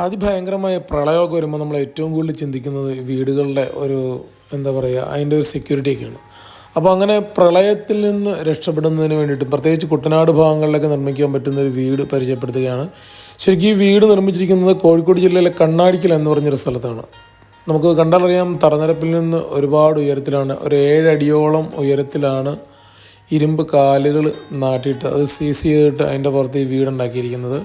അതിഭയങ്കരമായ പ്രളയമൊക്കെ വരുമ്പോൾ നമ്മൾ ഏറ്റവും കൂടുതൽ ചിന്തിക്കുന്നത് വീടുകളുടെ ഒരു എന്താ പറയുക അതിന്റെ ഒരു സെക്യൂരിറ്റിയൊക്കെയാണ് അപ്പോൾ അങ്ങനെ പ്രളയത്തിൽ നിന്ന് രക്ഷപ്പെടുന്നതിന് വേണ്ടിയിട്ട് പ്രത്യേകിച്ച് കുട്ടനാട് ഭാഗങ്ങളിലൊക്കെ നിർമ്മിക്കാൻ പറ്റുന്ന ഒരു വീട് പരിചയപ്പെടുത്തുകയാണ്. ശരിക്കും ഈ വീട് നിർമ്മിച്ചിരിക്കുന്നത് കോഴിക്കോട് ജില്ലയിലെ കണ്ണാടിക്കൽ എന്ന് പറഞ്ഞൊരു സ്ഥലത്താണ്. നമുക്ക് കണ്ടാലറിയാം തറനിരപ്പിൽ നിന്ന് ഒരുപാട് ഉയരത്തിലാണ് ഒരു ഏഴടിയോളം ഉയരത്തിലാണ് ഇരുമ്പ് കാലുകൾ നാട്ടിയിട്ട് അത് സീസ് ചെയ്തിട്ട് അതിന്റെ പുറത്ത് ഈ വീടുണ്ടാക്കിയിരിക്കുന്നത്.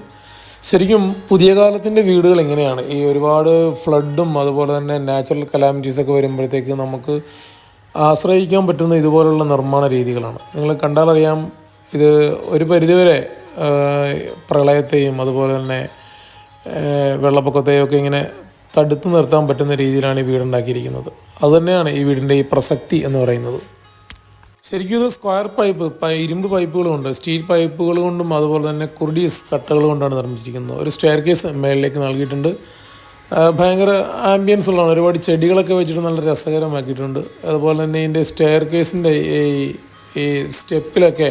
ശരിക്കും പുതിയ കാലത്തിന്റെ വീടുകൾ എങ്ങനെയാണ്? ഈ ഒരുപാട് ഫ്ലഡും അതുപോലെ തന്നെ നാച്ചുറൽ കലാമിറ്റീസ് ഒക്കെ വരുമ്പോഴത്തേക്ക് നമുക്ക് ആശ്രയിക്കാൻ പറ്റുന്ന ഇതുപോലുള്ള നിർമ്മാണ രീതികളാണ്. നിങ്ങൾ കണ്ടാലറിയാം ഇത് ഒരു പരിധിവരെ പ്രളയത്തെയും അതുപോലെ തന്നെ വെള്ളപ്പൊക്കത്തെയും ഒക്കെ ഇങ്ങനെ തടുത്തു നിർത്താൻ പറ്റുന്ന രീതിയിലാണ് ഈ വീടുണ്ടാക്കിയിരിക്കുന്നത്. അതുതന്നെയാണ് ഈ വീടിന്റെ ഈ പ്രസക്തി എന്ന് പറയുന്നത്. ശരിക്കും ഇത് സ്ക്വയർ പൈപ്പ് ഇരുമ്പ് പൈപ്പുകളുമുണ്ട് സ്റ്റീൽ പൈപ്പുകൾ കൊണ്ടും അതുപോലെ തന്നെ കുർഡീസ് കട്ടകൾ കൊണ്ടാണ് നിർമ്മിച്ചിരിക്കുന്നത്. ഒരു സ്റ്റെയർ കേസ് മേളിലേക്ക് നൽകിയിട്ടുണ്ട്. ഭയങ്കര ആംബിയൻസ് ഉള്ളതാണ്. ഒരുപാട് ചെടികളൊക്കെ വെച്ചിട്ട് നല്ല രസകരമാക്കിയിട്ടുണ്ട്. അതുപോലെ തന്നെ ഇതിന്റെ സ്റ്റെയർ കേസിന്റെ ഈ ഈ സ്റ്റെപ്പിലൊക്കെ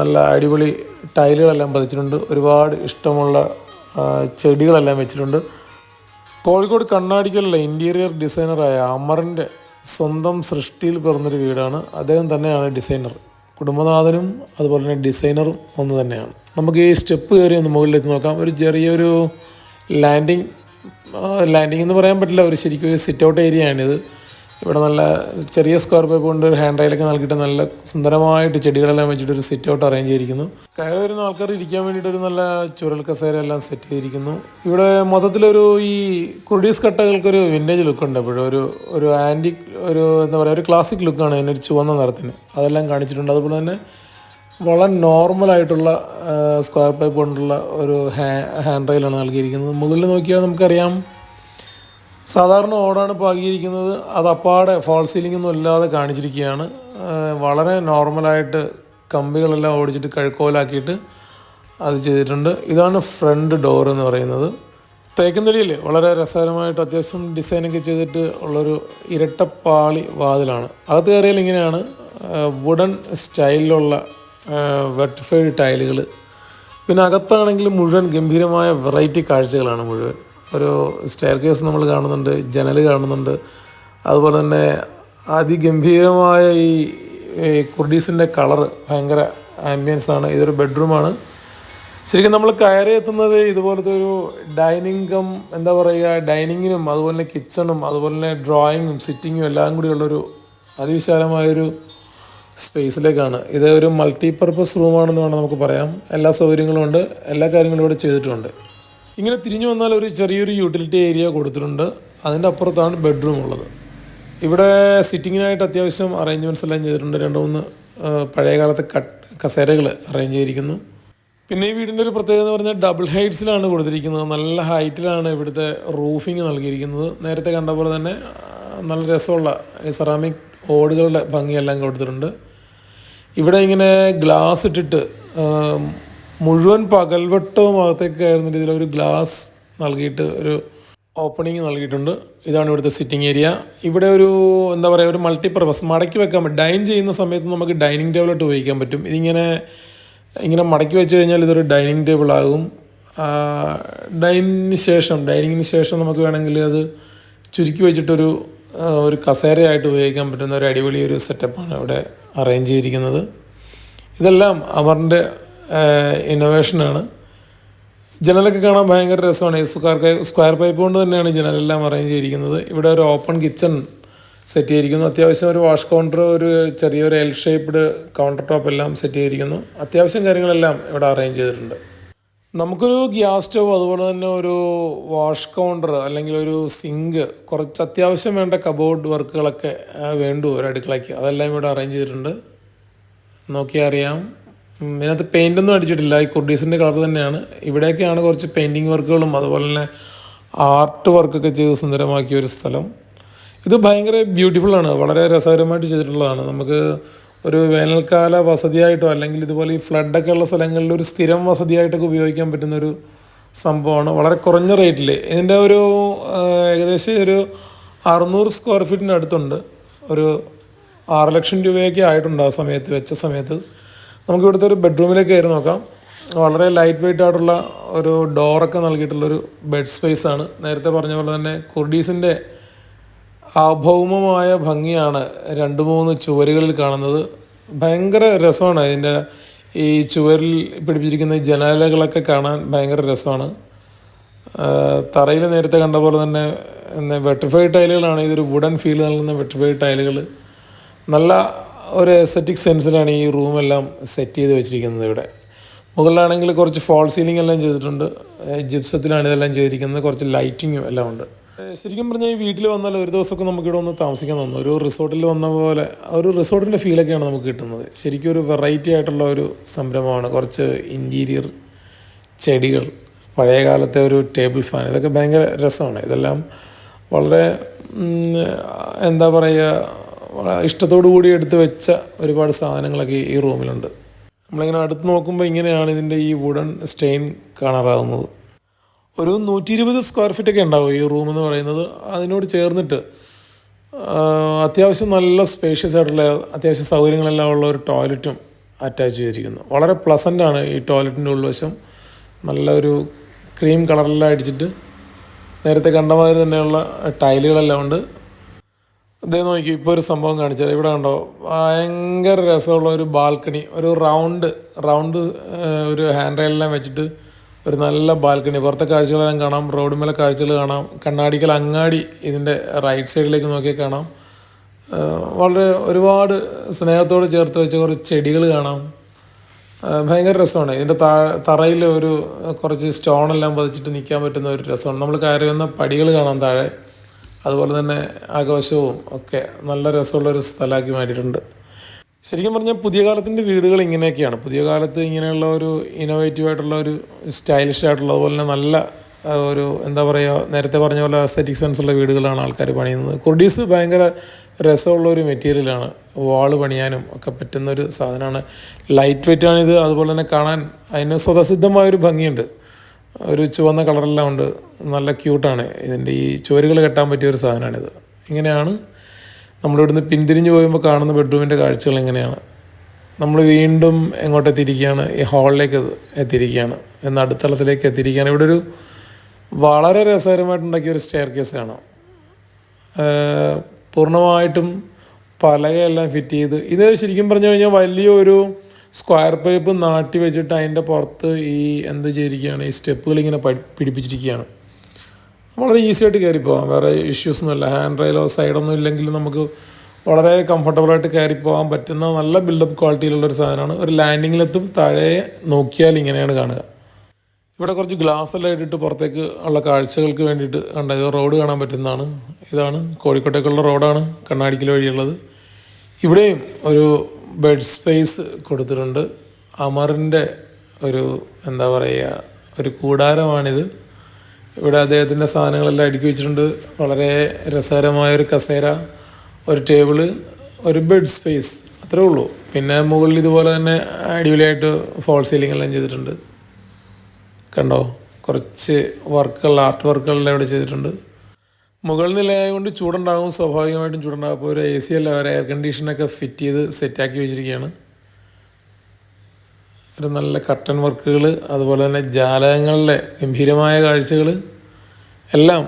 നല്ല അടിപൊളി ടൈലുകളെല്ലാം പതിച്ചിട്ടുണ്ട്. ഒരുപാട് ഇഷ്ടമുള്ള ചെടികളെല്ലാം വെച്ചിട്ടുണ്ട്. കോഴിക്കോട് കണ്ണാടിക്കലുള്ള ഇന്റീരിയർ ഡിസൈനറായ അമറിന്റെ സ്വന്തം സൃഷ്ടിയിൽ പിറന്നൊരു വീടാണ്. അദ്ദേഹം തന്നെയാണ് ഡിസൈനർ കുടുംബനാഥനും അതുപോലെ തന്നെ ഡിസൈനറും ഒന്ന് തന്നെയാണ്. നമുക്ക് ഈ സ്റ്റെപ്പ് കയറി ഒന്ന് മുകളിലേക്ക് നോക്കാം. ഒരു ചെറിയൊരു ലാൻഡിങ് ലാൻഡിങ് എന്ന് പറയാൻ പറ്റില്ല. ഒരു ശരിക്കും ഒരു സിറ്റ് ഔട്ട് ഏരിയയാണിത് ഇവിടെ നല്ല ചെറിയ സ്ക്വയർ പൈപ്പ് കൊണ്ട് ഒരു ഹാൻഡ് റൈലൊക്കെ നൽകിയിട്ട് നല്ല സുന്ദരമായിട്ട് ചെടികളെല്ലാം വെച്ചിട്ട് ഒരു സിറ്റ് ഔട്ട് അറേഞ്ച് ചെയ്തിരിക്കുന്നു. കയറി വരുന്ന ആൾക്കാർ ഇരിക്കാൻ വേണ്ടിയിട്ട് ഒരു നല്ല ചുരൽ കസേര എല്ലാം സെറ്റ് ചെയ്തിരിക്കുന്നു. ഇവിടെ മൊത്തത്തിലൊരു ഈ കുർഡീസ് കട്ടകൾക്കൊരു വിന്റേജ് ലുക്ക് ഉണ്ട്. എപ്പോഴും ഒരു ഒരു ആന്റിക് ഒരു എന്താ പറയുക ഒരു ക്ലാസിക് ലുക്കാണ് അതിനൊരു ചുവന്ന നിറത്തിന്. അതെല്ലാം കാണിച്ചിട്ടുണ്ട്. അതുപോലെ തന്നെ വളരെ നോർമലായിട്ടുള്ള സ്ക്വയർ പൈപ്പ് കൊണ്ടുള്ള ഒരു ഹാ ഹാൻഡ് റെയിലാണ് നൽകിയിരിക്കുന്നത്. മുകളിൽ നോക്കിയാൽ നമുക്കറിയാം സാധാരണ ഓടാണ് ഇപ്പോൾ പാകിയിരിക്കുന്നത് അത് അപ്പാടെ ഫോൾ സീലിംഗ് ഒന്നും ഇല്ലാതെ കാണിച്ചിരിക്കുകയാണ്. വളരെ നോർമലായിട്ട് കമ്പികളെല്ലാം ഓടിച്ചിട്ട് കഴുക്കോലാക്കിയിട്ട് അത് ചെയ്തിട്ടുണ്ട്. ഇതാണ് ഫ്രണ്ട് ഡോർ എന്ന് പറയുന്നത്. തേക്കുന്നലിയിൽ വളരെ രസകരമായിട്ട് അത്യാവശ്യം ഡിസൈനൊക്കെ ചെയ്തിട്ട് ഉള്ളൊരു ഇരട്ടപ്പാളി വാതിലാണ്. അകത്ത് കയറിയാൽ ഇങ്ങനെയാണ്. വുഡൻ സ്റ്റൈലിലുള്ള വെർട്ടിഫൈഡ് ടൈലുകൾ പിന്നെ അകത്താണെങ്കിൽ മുഴുവൻ ഗംഭീരമായ വെറൈറ്റി കാഴ്ചകളാണ് മുഴുവൻ. ഒരു സ്റ്റെയർ കേസ് നമ്മൾ കാണുന്നുണ്ട് ജനൽ കാണുന്നുണ്ട്. അതുപോലെ തന്നെ അതിഗംഭീരമായ ഈ കുർഡീസിന്റെ കളർ ഭയങ്കര ആംബിയൻസ് ആണ്. ഇതൊരു ബെഡ്റൂമാണ് ശരിക്കും നമ്മൾ കയറി എത്തുന്നത് ഇതുപോലത്തെ ഒരു ഡൈനിങ് കം എന്താ പറയുക ഡൈനിങ്ങിനും അതുപോലെ തന്നെ കിച്ചണും അതുപോലെ തന്നെ ഡ്രോയിങ്ങും സിറ്റിങ്ങും എല്ലാം കൂടിയുള്ളൊരു അതിവിശാലമായൊരു സ്പേസിലേക്കാണ് ഇത് ഒരു മൾട്ടി പർപ്പസ് റൂമാണെന്ന് വേണം നമുക്ക് പറയാം. എല്ലാ സൗകര്യങ്ങളും ഉണ്ട് എല്ലാ കാര്യങ്ങളും ഇവിടെ ചെയ്തിട്ടുണ്ട് ഇങ്ങനെ തിരിഞ്ഞു വന്നാൽ ഒരു ചെറിയൊരു യൂട്ടിലിറ്റി ഏരിയ കൊടുത്തിട്ടുണ്ട്. അതിന്റെ അപ്പുറത്താണ് ബെഡ്റൂം ഉള്ളത്. ഇവിടെ സിറ്റിങ്ങിനായിട്ട് അത്യാവശ്യം അറേഞ്ച്മെന്റ്സ് എല്ലാം ചെയ്തിട്ടുണ്ട്. രണ്ട് മൂന്ന് പഴയകാലത്തെ പഴയ കാലത്തെ കട്ട് കസേരകൾ അറേഞ്ച് ചെയ്തിരിക്കുന്നു. പിന്നെ ഈ വീടിന്റെ ഒരു പ്രത്യേകത എന്ന് പറഞ്ഞാൽ ഡബിൾ ഹൈറ്റ്സിലാണ് കൊടുത്തിരിക്കുന്നത്. നല്ല ഹൈറ്റിലാണ് ഇവിടുത്തെ റൂഫിങ് നൽകിയിരിക്കുന്നത്. നേരത്തെ കണ്ട പോലെ തന്നെ നല്ല രസമുള്ള സെറാമിക് ഓടുകളുടെ ഭംഗിയെല്ലാം കൊടുത്തിട്ടുണ്ട്. ഇവിടെ ഇങ്ങനെ ഗ്ലാസ് ഇട്ടിട്ട് മുഴുവൻ പകൽവട്ടവും അകത്തേക്ക് കയറുന്ന രീതിയിൽ ഒരു ഗ്ലാസ് നൽകിയിട്ട് ഒരു ഓപ്പണിങ് നൽകിയിട്ടുണ്ട്. ഇതാണ് ഇവിടുത്തെ സിറ്റിംഗ് ഏരിയ ഇവിടെ ഒരു എന്താ പറയുക ഒരു മൾട്ടിപ്പർപ്പസ് മടക്കി വെക്കാൻ പറ്റും. ഡൈൻ ചെയ്യുന്ന സമയത്ത് നമുക്ക് ഡൈനിങ് ടേബിളായിട്ട് ഉപയോഗിക്കാൻ പറ്റും. ഇതിങ്ങനെ ഇങ്ങനെ മടക്കി വെച്ച് കഴിഞ്ഞാൽ ഇതൊരു ഡൈനിങ് ടേബിളാകും ഡൈനിന് ശേഷം ഡൈനിങ്ങിന് ശേഷം നമുക്ക് വേണമെങ്കിൽ അത് ചുരുക്കി വെച്ചിട്ടൊരു ഒരു കസേരയായിട്ട് ഉപയോഗിക്കാൻ പറ്റുന്ന ഒരു അടിപൊളി ഒരു സെറ്റപ്പാണ് ഇവിടെ അറേഞ്ച് ചെയ്തിരിക്കുന്നത്. ഇതെല്ലാം അവറിന്റെ ഇന്നോവേഷനാണ് ജനലൊക്കെ കാണാൻ ഭയങ്കര രസമാണ്. ഈ സ്ക്വയർ സ്ക്വയർ പൈപ്പ് കൊണ്ട് തന്നെയാണ് ജനലെല്ലാം അറേഞ്ച് ചെയ്തിരിക്കുന്നത്. ഇവിടെ ഒരു ഓപ്പൺ കിച്ചൺ സെറ്റ് ചെയ്തിരിക്കുന്നു. അത്യാവശ്യം ഒരു വാഷ് കൗണ്ടർ ഒരു ചെറിയൊരു എൽ ഷേപ്ഡ് കൗണ്ടർ ടോപ്പ് എല്ലാം സെറ്റ് ചെയ്തിരിക്കുന്നു. അത്യാവശ്യം കാര്യങ്ങളെല്ലാം ഇവിടെ അറേഞ്ച് ചെയ്തിട്ടുണ്ട്. നമുക്കൊരു ഗ്യാസ് സ്റ്റവ് അതുപോലെ തന്നെ ഒരു വാഷ് കൗണ്ടർ അല്ലെങ്കിൽ ഒരു സിങ്ക് കുറച്ച് അത്യാവശ്യം വേണ്ട കബോർഡ് വർക്കുകളൊക്കെ വേണ്ടു. ഒരു അടുക്കളയ്ക്ക്. അതെല്ലാം ഇവിടെ അറേഞ്ച് ചെയ്തിട്ടുണ്ട്. നോക്കിയാൽ അറിയാം. ഇതിനകത്ത് പെയിന്റ് ഒന്നും അടിച്ചിട്ടില്ല. ഈ കുർഡീസിന്റെ കളർ തന്നെയാണ്. ഇവിടെയൊക്കെയാണ് കുറച്ച് പെയിന്റിങ് വർക്കുകളും അതുപോലെ തന്നെ ആർട്ട് വർക്കൊക്കെ ചെയ്ത് സുന്ദരമാക്കിയ ഒരു സ്ഥലം. ഇത് ഭയങ്കര ബ്യൂട്ടിഫുള്ളാണ് വളരെ രസകരമായിട്ട് ചെയ്തിട്ടുള്ളതാണ്. നമുക്ക് ഒരു വേനൽക്കാല വസതിയായിട്ടോ അല്ലെങ്കിൽ ഇതുപോലെ ഈ ഫ്ലഡൊക്കെ ഉള്ള സ്ഥലങ്ങളിൽ ഒരു സ്ഥിരം വസതിയായിട്ടൊക്കെ ഉപയോഗിക്കാൻ പറ്റുന്ന ഒരു സംഭവമാണ്. വളരെ കുറഞ്ഞ റേറ്റിൽ ഇതിന്റെ ഒരു ഏകദേശം ഒരു അറുന്നൂറ് സ്ക്വയർ ഫീറ്റിന്റെ അടുത്തുണ്ട്. ഒരു ആറ് ലക്ഷം രൂപയൊക്കെ ആയിട്ടുണ്ട് ആ സമയത്ത് വെച്ച സമയത്ത്. നമുക്ക് ഇവിടുത്തെ ഒരു ബെഡ്റൂമിലേക്ക് കയറി നോക്കാം. വളരെ ലൈറ്റ് വെയിറ്റ് ആയിട്ടുള്ള ഒരു ഡോറൊക്കെ നൽകിയിട്ടുള്ളൊരു ബെഡ് സ്പേസ് ആണ്. നേരത്തെ പറഞ്ഞ പോലെ തന്നെ കുർഡീസിന്റെ അഭൗമമായ ഭംഗിയാണ് രണ്ട് മൂന്ന് ചുവരുകളിൽ കാണുന്നത്. ഭയങ്കര രസമാണ് ഇതിന്റെ ഈ ചുവരിൽ പിടിപ്പിച്ചിരിക്കുന്ന ജനാലകളൊക്കെ കാണാൻ ഭയങ്കര രസമാണ്. തറയിൽ നേരത്തെ കണ്ട പോലെ തന്നെ വെട്രിഫൈഡ് ടൈലുകളാണ്. ഇതൊരു വുഡൻ ഫീൽ നൽകുന്ന വെട്രിഫൈഡ് ടൈലുകൾ നല്ല ഒരു എസ്തറ്റിക് സെൻസിലാണ് ഈ റൂമെല്ലാം സെറ്റ് ചെയ്ത് വെച്ചിരിക്കുന്നത് ഇവിടെ. മുകളിലാണെങ്കിൽ കുറച്ച് ഫോൾ സീലിംഗ് എല്ലാം ചെയ്തിട്ടുണ്ട്. ജിപ്സത്തിലാണ് ഇതെല്ലാം ചെയ്തിരിക്കുന്നത്. കുറച്ച് ലൈറ്റിങ്ങും എല്ലാം ഉണ്ട്. ശരിക്കും പറഞ്ഞാൽ ഈ വീട്ടിൽ വന്നാൽ ഒരു ദിവസമൊക്കെ നമുക്ക് ഇവിടെ ഒന്ന് താമസിക്കാൻ തോന്നും. ഒരു റിസോർട്ടിൽ വന്ന പോലെ ഒരു റിസോർട്ടിന്റെ ഫീലൊക്കെയാണ് നമുക്ക് കിട്ടുന്നത്. ശരിക്കും ഒരു വെറൈറ്റി ആയിട്ടുള്ള ഒരു സംരംഭമാണ്. കുറച്ച് ഇന്റീരിയർ ചെടികൾ പഴയ കാലത്തെ ഒരു ടേബിൾ ഫാൻ ഇതൊക്കെ ഭയങ്കര രസമാണ്. ഇതെല്ലാം വളരെ എന്താ പറയുക ഇഷ്ടത്തോടു കൂടി എടുത്ത് വെച്ച ഒരുപാട് സാധനങ്ങളൊക്കെ ഈ റൂമിലുണ്ട്. നമ്മളിങ്ങനെ അടുത്ത് നോക്കുമ്പോൾ ഇങ്ങനെയാണ് ഇതിന്റെ ഈ വുഡൻ സ്റ്റെയിൻ കാണാറാവുന്നത്. ഒരു നൂറ്റി ഇരുപത് സ്ക്വയർ ഫീറ്റൊക്കെ ഉണ്ടാവും ഈ റൂം എന്ന് പറയുന്നത്. അതിനോട് ചേർന്നിട്ട് അത്യാവശ്യം നല്ല സ്പേഷ്യസ് ആയിട്ടുള്ള അത്യാവശ്യം സൗകര്യങ്ങളെല്ലാം ഉള്ള ഒരു ടോയ്ലറ്റും അറ്റാച്ച് ചെയ്തിരിക്കുന്നു. വളരെ പ്ലസന്റ് ആണ് ഈ ടോയ്ലറ്റിന്റെ ഉൾവശം. നല്ലൊരു ക്രീം കളറെല്ലാം അടിച്ചിട്ട് നേരത്തെ കണ്ട മാതിരി തന്നെയുള്ള ടൈലുകളെല്ലാം ഉണ്ട്. അതേ നോക്കി ഇപ്പോൾ ഒരു സംഭവം കാണിച്ചാൽ ഇവിടെ ഉണ്ടോ ഭയങ്കര രസമുള്ള ഒരു ബാൽക്കണി ഒരു റൗണ്ട് റൗണ്ട് ഒരു ഹാൻഡ് റെയിലെല്ലാം വെച്ചിട്ട് ഒരു നല്ല ബാൽക്കണി. പുറത്തെ കാഴ്ചകളെല്ലാം കാണാം റോഡ് മേലെ കാഴ്ചകൾ കാണാം കണ്ണാടിക്കൽ അങ്ങാടി ഇതിന്റെ റൈറ്റ് സൈഡിലേക്ക് നോക്കിയാൽ കാണാം. വളരെ ഒരുപാട് സ്നേഹത്തോട് ചേർത്ത് വെച്ച കുറച്ച് ചെടികൾ കാണാം. ഭയങ്കര രസമാണ്. ഇതിന്റെ താ തറയിൽ ഒരു കുറച്ച് സ്റ്റോണെല്ലാം പതിച്ചിട്ട് നിൽക്കാൻ പറ്റുന്ന ഒരു രസമാണ്. നമ്മൾ കയറി വന്ന പടികൾ കാണാം താഴെ. അതുപോലെ തന്നെ ആകാശവും ഒക്കെ നല്ല രസമുള്ളൊരു സ്ഥലമാക്കി മാറ്റിയിട്ടുണ്ട്. ശരിക്കും പറഞ്ഞാൽ പുതിയ കാലത്തിന്റെ വീടുകൾ ഇങ്ങനെയൊക്കെയാണ്. പുതിയ കാലത്ത് ഇങ്ങനെയുള്ള ഒരു ഇന്നോവേറ്റീവ് ആയിട്ടുള്ള ഒരു സ്റ്റൈലിഷ് ആയിട്ടുള്ള അതുപോലെ തന്നെ നല്ല ഒരു എന്താ പറയുക നേരത്തെ പറഞ്ഞ പോലെ അസ്തറ്റിക് സെൻസുള്ള വീടുകളാണ് ആൾക്കാർ പണിയുന്നത്. കുർഡീസ് ഭയങ്കര രസമുള്ള ഒരു മെറ്റീരിയലാണ് വാൾ പണിയാനും ഒക്കെ പറ്റുന്ന ഒരു സാധനമാണ്. ലൈറ്റ് വെയിറ്റ് ആണിത്. അതുപോലെ തന്നെ കാണാൻ അതിന് സ്വതസിദ്ധമായൊരു ഭംഗിയുണ്ട്. ഒരു ചുവന്ന കളറെല്ലാം ഉണ്ട്. നല്ല ക്യൂട്ടാണ്. ഇതിന്റെ ഈ ചുവരുകൾ കെട്ടാൻ പറ്റിയ ഒരു സാധനമാണിത്. ഇങ്ങനെയാണ് നമ്മളിവിടുന്ന് പിന്തിരിഞ്ഞ് പോകുമ്പോൾ കാണുന്ന ബെഡ്റൂമിന്റെ കാഴ്ചകൾ എങ്ങനെയാണ് നമ്മൾ വീണ്ടും എങ്ങോട്ട് എത്തിയിരിക്കുകയാണ്? ഈ ഹാളിലേക്ക് എത്തിയിരിക്കുകയാണ്. എന്ന അടുത്തളത്തിലേക്ക് എത്തിയിരിക്കുകയാണ്. ഇവിടെ ഒരു വളരെ രസകരമായിട്ടുണ്ടാക്കിയ ഒരു സ്റ്റെയർ കേസ് കാണാം. പൂർണമായിട്ടും പലകയെല്ലാം ഫിറ്റ് ചെയ്ത് ഇത് ശരിക്കും പറഞ്ഞു കഴിഞ്ഞാൽ വലിയൊരു സ്ക്വയർ പൈപ്പ് നാട്ടി വെച്ചിട്ട് അതിന്റെ പുറത്ത് ഈ എന്ത് ചെയ്തിരിക്കുകയാണ് ഈ സ്റ്റെപ്പുകൾ ഇങ്ങനെ പിടിപ്പിച്ചിരിക്കുകയാണ്. വളരെ ഈസി ആയിട്ട് കയറി വേറെ ഇഷ്യൂസ് ഒന്നുമില്ല ഹാൻഡ് റെയിലോ സൈഡൊന്നും ഇല്ലെങ്കിൽ നമുക്ക് വളരെ കംഫർട്ടബിളായിട്ട് കയറി പോകാൻ പറ്റുന്ന നല്ല ബിൽഡപ്പ് ക്വാളിറ്റിയിലുള്ളൊരു സാധനമാണ്. ഒരു ലാൻഡിങ്ങിലെത്തും താഴെ നോക്കിയാൽ ഇങ്ങനെയാണ് കാണുക. ഇവിടെ കുറച്ച് ഗ്ലാസ് എല്ലാം ഇട്ടിട്ട് പുറത്തേക്ക് ഉള്ള കാഴ്ചകൾക്ക് വേണ്ടിയിട്ട് ഉണ്ടായത് റോഡ് കാണാൻ പറ്റുന്നതാണ്. ഇതാണ് കോഴിക്കോട്ടേക്കുള്ള റോഡാണ് കണ്ണാടിക്കൽ വഴിയുള്ളത്. ഇവിടെയും ഒരു ബെഡ് സ്പേസ് കൊടുത്തിട്ടുണ്ട്. അമറിന്റെ ഒരു എന്താ പറയുക ഒരു കൂടാരമാണിത്. ഇവിടെ അദ്ദേഹത്തിന്റെ സാധനങ്ങളെല്ലാം അടുക്കി വെച്ചിട്ടുണ്ട്. വളരെ രസകരമായ ഒരു കസേര ഒരു ടേബിൾ ഒരു ബെഡ് സ്പേസ് അത്രേ ഉള്ളൂ. പിന്നെ മുകളിൽ ഇതുപോലെ തന്നെ അടിപൊളിയായിട്ട് ഫോൾ സീലിംഗ് എല്ലാം ചെയ്തിട്ടുണ്ട്. കണ്ടോ? കുറച്ച് വർക്കുകൾ ആർട്ട് വർക്കുകളെല്ലാം ഇവിടെ ചെയ്തിട്ടുണ്ട്. മുകൾ നിലയായതുകൊണ്ട് ചൂടുണ്ടാകും സ്വാഭാവികമായിട്ടും ചൂടുണ്ടാകും അപ്പോൾ ഒരു എ സി അല്ല ഒരു എയർ കണ്ടീഷനൊക്കെ ഫിറ്റ് ചെയ്ത് സെറ്റാക്കി വെച്ചിരിക്കുകയാണ്. ഒരു നല്ല കർട്ടൻ വർക്കുകൾ അതുപോലെ തന്നെ ജാലകങ്ങളിലെ ഗംഭീരമായ കാഴ്ചകൾ എല്ലാം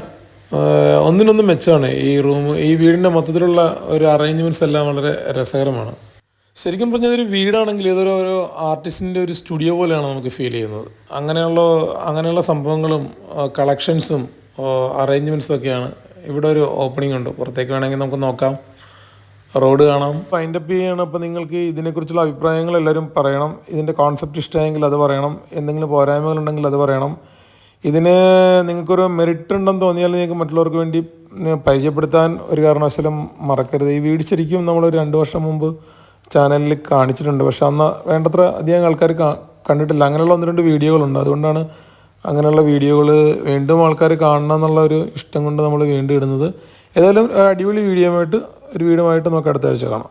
ഒന്നിനൊന്നും മെച്ചമാണ്. ഈ റൂം ഈ വീടിന്റെ മൊത്തത്തിലുള്ള ഒരു അറേഞ്ച്മെന്റ്സ് എല്ലാം വളരെ രസകരമാണ്. ശരിക്കും പറഞ്ഞാൽ ഒരു വീടാണെങ്കിൽ ഇതൊരു ഓരോ ആർട്ടിസ്റ്റിന്റെ ഒരു സ്റ്റുഡിയോ പോലെയാണ് നമുക്ക് ഫീൽ ചെയ്യുന്നത്. അങ്ങനെയുള്ള അങ്ങനെയുള്ള സംഭവങ്ങളും കളക്ഷൻസും അറേഞ്ച്മെന്റ്സും ഒക്കെയാണ് ഇവിടെ ഒരു ഓപ്പണിംഗ് ഉണ്ട്. പുറത്തേക്ക് വേണമെങ്കിൽ നമുക്ക് നോക്കാം. റോഡ് കാണാം. ഫൈൻഡ് അപ്പ് ചെയ്യണം. അപ്പോൾ നിങ്ങൾക്ക് ഇതിനെക്കുറിച്ചുള്ള അഭിപ്രായങ്ങൾ എല്ലാവരും പറയണം. ഇതിന്റെ കോൺസെപ്റ്റ് ഇഷ്ടമായെങ്കിൽ അത് പറയണം. എന്തെങ്കിലും പോരായ്മകളുണ്ടെങ്കിൽ അത് പറയണം. ഇതിന് നിങ്ങൾക്കൊരു മെറിറ്റ് ഉണ്ടെന്ന് തോന്നിയാൽ നിങ്ങൾക്ക് മറ്റുള്ളവർക്ക് വേണ്ടി പരിചയപ്പെടുത്താൻ ഒരു കാരണവശാലും മറക്കരുത്. ഈ വീട് ശരിക്കും നമ്മൾ രണ്ട് വർഷം മുമ്പ് ചാനലിൽ കാണിച്ചിട്ടുണ്ട്. പക്ഷേ അന്ന് വേണ്ടത്ര അധികം ആൾക്കാർ കണ്ടിട്ടില്ല. അങ്ങനെയുള്ള ഒന്ന് രണ്ട് വീഡിയോകളുണ്ട്. അതുകൊണ്ടാണ് അങ്ങനെയുള്ള വീഡിയോകൾ വീണ്ടും ആൾക്കാർ കാണണം എന്നുള്ള ഒരു ഇഷ്ടം കൊണ്ട് നമ്മൾ വീണ്ടും ഇടുന്നത്. ഏതായാലും അടിപൊളി വീഡിയോ ആയിട്ട് ഒരു വീഡിയോ ആയിട്ട് നമുക്ക് അടുത്ത ആഴ്ച കാണാം.